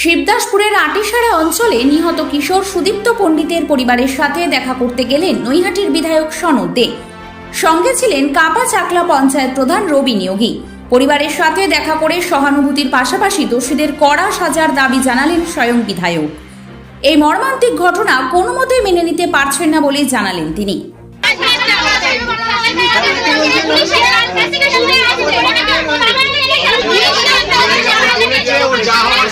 শিবদাসপুরের আটিসারা অঞ্চলে নিহত কিশোর সুদীপ্ত পণ্ডিতের পরিবারের সাথে দেখা করতে গেলেন নৈহাটির বিধায়ক সনদ দে। সঙ্গে ছিলেন কাপা চাকলা পঞ্চায়েত প্রধান রবি নিয়োগী। পরিবারের সাথে দেখা করে সহানুভূতির পাশাপাশি দোষীদের কড়া সাজার দাবি জানালেন স্বয়ং বিধায়ক। এই মর্মান্তিক ঘটনা কোনো মতেই মেনে নিতে পারছেন না বলেই জানালেন তিনি।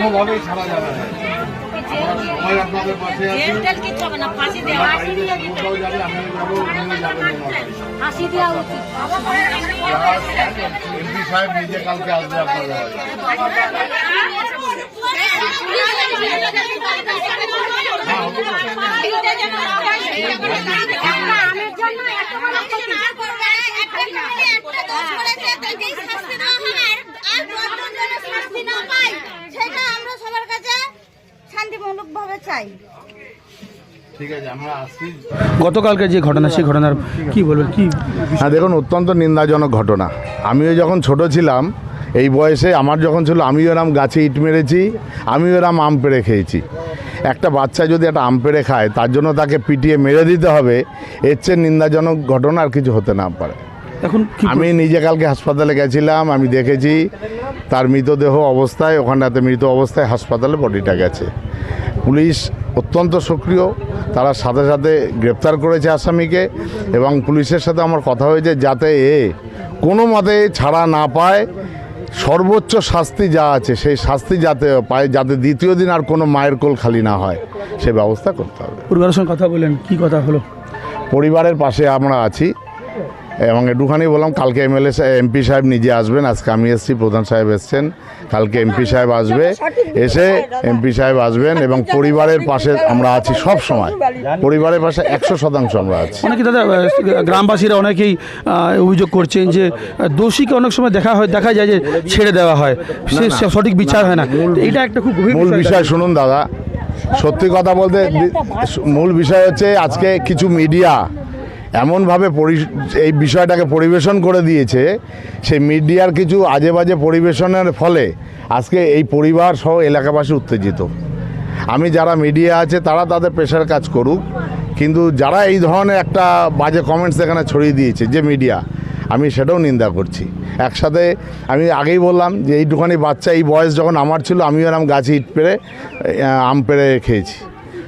কোনোভাবেই ছাড়া যাবে না। সবাই আপনাদের পাশে আছি। আমার বাড়িতে কোথাও যাবে আমিও যাব উনিও যাবেন এমপি সাহেব নিজে কালকে আসবে আপনাদের চাই। ঠিক আছে আমরা আসছি। গতকালকে যে ঘটনা সেই ঘটনার কি বলবেন কি হ্যাঁ দেখুন অত্যন্ত নিন্দাজনক ঘটনা। আমিও যখন ছোট ছিলাম এই বয়সে আমার যখন ছিল আমিও এরম গাছে ইট মেরেছি আমিও এরম আম পেড়ে খেয়েছি। একটা বাচ্চা যদি একটা আম পেড়ে খায় তার জন্য তাকে পিটিয়ে মেরে দিতে হবে এর চেয়ে নিন্দাজনক ঘটনা আর কিছু হতে না পারে। এখন আমি নিজে কালকে হাসপাতালে গেছিলাম আমি দেখেছি তার মৃতদেহ অবস্থায় ওখানটাতে মৃত অবস্থায় হাসপাতালে বডিটা গেছে। পুলিশ অত্যন্ত সক্রিয়। তারা সাথে সাথে গ্রেপ্তার করেছে আসামিকে এবং পুলিশের সাথে আমার কথা হয়েছে যাতে এ কোনো মতে ছাড়া না পায়। সর্বোচ্চ শাস্তি যা আছে সেই শাস্তি যাতে পায় যাতে দ্বিতীয় দিন আর কোনো মায়ের কোল খালি না হয় সে ব্যবস্থা করতে হবে। পরিবারের সঙ্গে কথা বললেন কি কথা হলো? পরিবারের পাশে আমরা আছি। এবং একটুখানি বললাম কালকে এমএলএ এমপি সাহেব নিজে আসবেন আজকে আমি এসছি প্রধান সাহেব এসছেন কালকে এমপি সাহেব আসবে এসে এমপি সাহেব আসবেন এবং পরিবারের পাশে আমরা আছি সব সময়। পরিবারের পাশে একশো শতাংশ আমরা আছি। অনেকে দাদা গ্রামবাসীরা অনেকেই অভিযোগ করছেন যে দোষীকে অনেক সময় দেখা হয় দেখা যায় যে ছেড়ে দেওয়া হয়। সে সে সঠিক বিচার হয় না। এটা একটা খুব মূল। বিষয় শুনুন দাদা। সত্যি কথা বলতে মূল বিষয় হচ্ছে আজকে কিছু মিডিয়া এমনভাবে এই বিষয়টাকে পরিবেশন করে দিয়েছে সেই মিডিয়ার কিছু আজে বাজে পরিবেশনের ফলে আজকে এই পরিবার সহ এলাকাবাসী উত্তেজিত। আমি যারা মিডিয়া আছে, তারা তাদের পেশার কাজ করুক, কিন্তু যারা এই ধরনের একটা বাজে কমেন্টস এখানে ছড়িয়ে দিয়েছে, যে মিডিয়া, আমি সেটাও নিন্দা করছি। একসাথে আমি আগেই বললাম যে, এইটুখানি বাচ্চা, এই বয়স যখন আমার ছিল, আমিও এরম গাছে ইট পেরে আম পেরে খেয়েছি।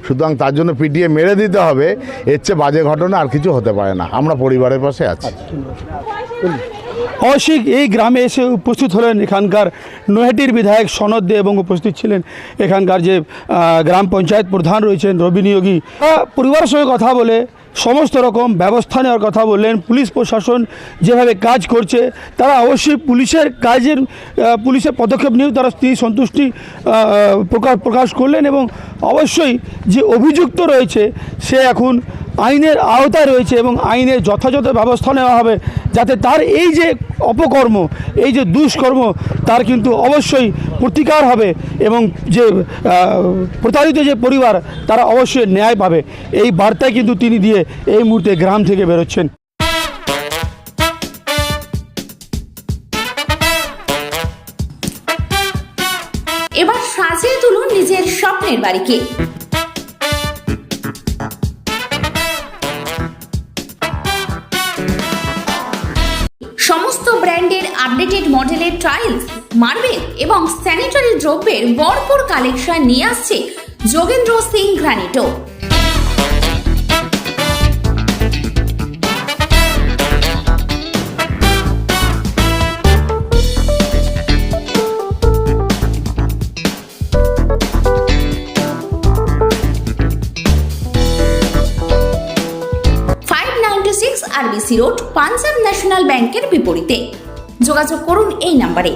সুতরাং তার জন্য পিটিয়ে মেরে দিতে হবে। এর চেয়ে বাজে ঘটনা আর কিছু হতে পারে না। আমরা পরিবারের পাশে আছি। অশিক, এই গ্রামে এসে উপস্থিত হলেন এখানকার নৈহাটির বিধায়ক সনদ দে এবং উপস্থিত ছিলেন এখানকার যে গ্রাম পঞ্চায়েত প্রধান রয়েছেন রবি নিয়োগী। পরিবারের সঙ্গে কথা বলে সমস্ত রকম ব্যবস্থা নেওয়ার কথা বললেন পুলিশ প্রশাসন যেভাবে কাজ করছে, তারা অবশ্যই পুলিশের কাজের পুলিশের পদক্ষেপ নিয়েও তারা তিনি সন্তুষ্টি প্রকাশ প্রকাশ করলেন এবং অবশ্যই যে অভিযুক্ত রয়েছে, সে এখন আইনের আওতায় রয়েছে এবং আইনের যথাযথ ব্যবস্থা নেওয়া হবে যাতে তার এই যে অপকর্ম, এই যে দুষ্কর্ম, তার কিন্তু অবশ্যই প্রতিকার হবে এবং যে প্রতারিত যে পরিবার, তারা অবশ্যই ন্যায় পাবে। এই বার্তায় কিন্তু তিনি দিয়ে এই মুহূর্তে গ্রাম থেকে বেরোচ্ছেন। এবার সাজিয়ে তুলুন নিজের স্বপ্নের বাড়িকে। সমস্ত ব্র্যান্ডের আপডেটেড মডেলের টাইলস মার্বেল এবং স্যানিটারি দ্রব্যের ভরপুর কালেকশন নিয়ে আসছে Jogendra Singh Granito. Six RBC road Punjab National ব্যাংকের বিপরীতে। যোগাযোগ করুন এই নাম্বারে।